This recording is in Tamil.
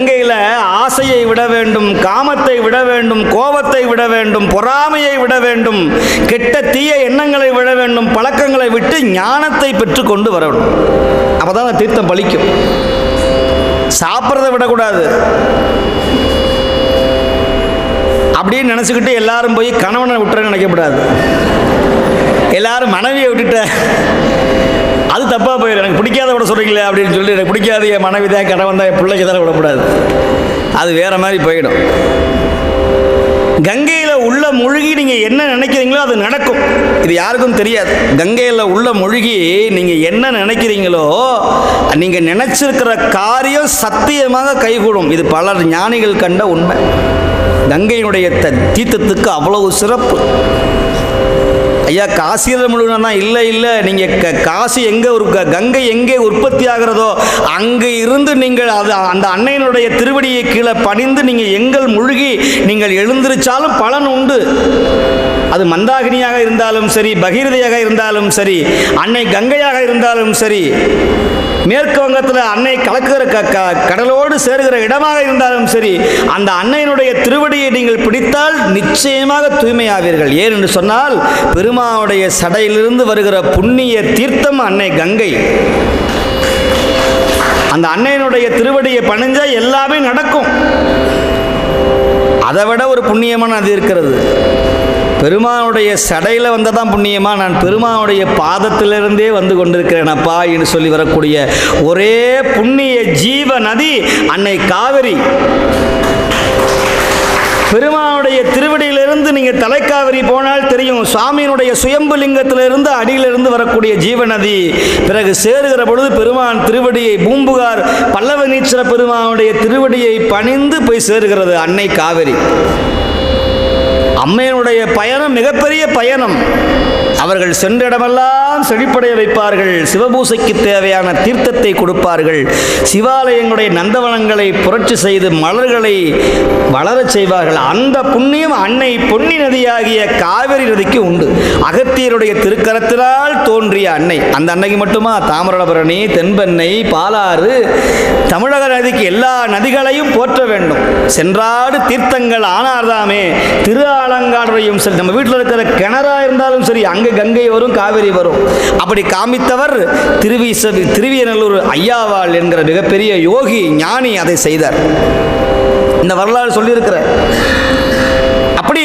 கங்கையில் ஆசையை விட வேண்டும் காமத்தை விட வேண்டும் கோபத்தை விட வேண்டும் பொறாமையை விட வேண்டும் கெட்ட தீய எண்ணங்களை விட வேண்டும் பழக்கங்களை விட்டு ஞானத்தை பெற்று கொண்டு வரணும் அப்பதான் தீர்த்தம் பலிக்கும். சாப்பிட்றத விடக்கூடாது. அப்படின்னு நினச்சிக்கிட்டு எல்லாரும் போய் கணவனை விட்டுறேன்னு நினைக்கக்கூடாது. எல்லாரும் மனைவியை விட்டுட்ட. அது தப்பாக போயிடும் எனக்கு பிடிக்காத விட சொல்கிறீங்களே அப்படின்னு சொல்லி எனக்கு பிடிக்காத என் மனைவி தான் கணவன் தான் என் பிள்ளைக்கு தான் விடக்கூடாது. அது வேறு மாதிரி போயிடும். கங்கையில் உள்ள மூழ்கி நீங்கள் என்ன நினைக்கிறீங்களோ அது நடக்கும். இது யாருக்கும் தெரியாது. கங்கையில் உள்ள மூழ்கி நீங்கள் என்ன நினைக்கிறீங்களோ நீங்கள் நினச்சிருக்கிற காரியம் சத்தியமாக கைகூடும். இது பலர் ஞானிகள் கண்ட உண்மை. கங்கையினுடைய த- தீர்த்தத்துக்கு அவ்வளவு சிறப்பு. ஐயா காசியில் முழுவதுனா இல்லை இல்லை. நீங்கள் க காசி எங்கே ஒரு க- கங்கை எங்கே உற்பத்தி ஆகிறதோ அங்கே இருந்து நீங்கள் அது அந்த அன்னையினுடைய திருவடியை கீழே பணிந்து நீங்கள் எங்கள் முழுகி நீங்கள் எழுந்திருச்சாலும் பலன் உண்டு. அது மந்தாகினியாக இருந்தாலும் சரி பகிரதையாக இருந்தாலும் சரி அன்னை கங்கையாக இருந்தாலும் சரி மேற்கு வங்கத்தில் அன்னை கலக்குகிற க க- கடலோடு சேருகிற இடமாக இருந்தாலும் சரி அந்த அன்னையினுடைய திருவடியை நீங்கள் பிடித்தால் நிச்சயமாக தூய்மையாவீர்கள். ஏன் என்று சொன்னால் பெருமாவுடைய சடையிலிருந்து வருகிற புண்ணிய தீர்த்தம் அன்னை கங்கை. அந்த அன்னையினுடைய திருவடியை பணிஞ்சா எல்லாமே நடக்கும். அதை விட ஒரு புண்ணியமான அது இருக்கிறது. பெருமானுடைய சடையில் வந்ததான் புண்ணியமா? நான் பெருமானுடைய பாதத்திலிருந்தே வந்து கொண்டிருக்கிறேனப்பா என்று சொல்லி வரக்கூடிய ஒரே புண்ணிய ஜீவ நதி அன்னை காவிரி. பெருமானுடைய திருவடியிலிருந்து நீங்கள் தலைக்காவிரி போனால் தெரியும். சுவாமியினுடைய சுயம்பு லிங்கத்திலிருந்து அடியிலிருந்து வரக்கூடிய ஜீவநதி பிறகு சேருகிற பொழுது பெருமான் திருவடியை பூம்புகார் பல்லவ நீச்சர பெருமானுடைய திருவடியை பணிந்து போய் சேருகிறது அன்னை காவிரி. அம்மையினுடைய பயணம் மிகப்பெரிய பயணம். அவர்கள் சென்ற இடமெல்லாம் செழிப்படைய வைப்பார்கள் சிவபூசைக்கு தேவையான தீர்த்தத்தை கொடுப்பார்கள். சிவாலயங்களுடைய நந்தவனங்களை புரட்சி செய்து மலர்களை வளரச் செய்வார்கள். அந்த புண்ணியம் அன்னை பொன்னி நதியாகிய காவிரி நதிக்கு உண்டு. அகத்தியருடைய திருக்கரத்தினால் தோன்றிய அன்னை. அந்த அன்னைக்கு மட்டுமா? தாமிரபரணி தென்பெண்ணை பாலாறு தமிழக நதிக்கு எல்லா நதிகளையும் போற்ற வேண்டும். சென்றாடு தீர்த்தங்கள் ஆனார்தாமே. திரு ஆலங்காடுறையும் சரி நம்ம வீட்டில் இருக்கிற கிணறா இருந்தாலும் சரி அங்கே கங்கை வரும் காவிரி வரும். அப்படி காமித்தவர் திருவிச திருவியநல்லூர் ஐயாவாள் என்கிற மிகப்பெரிய யோகி ஞானி அதை செய்தார். இந்த வரலாறு சொல்லியிருக்கிற அப்படி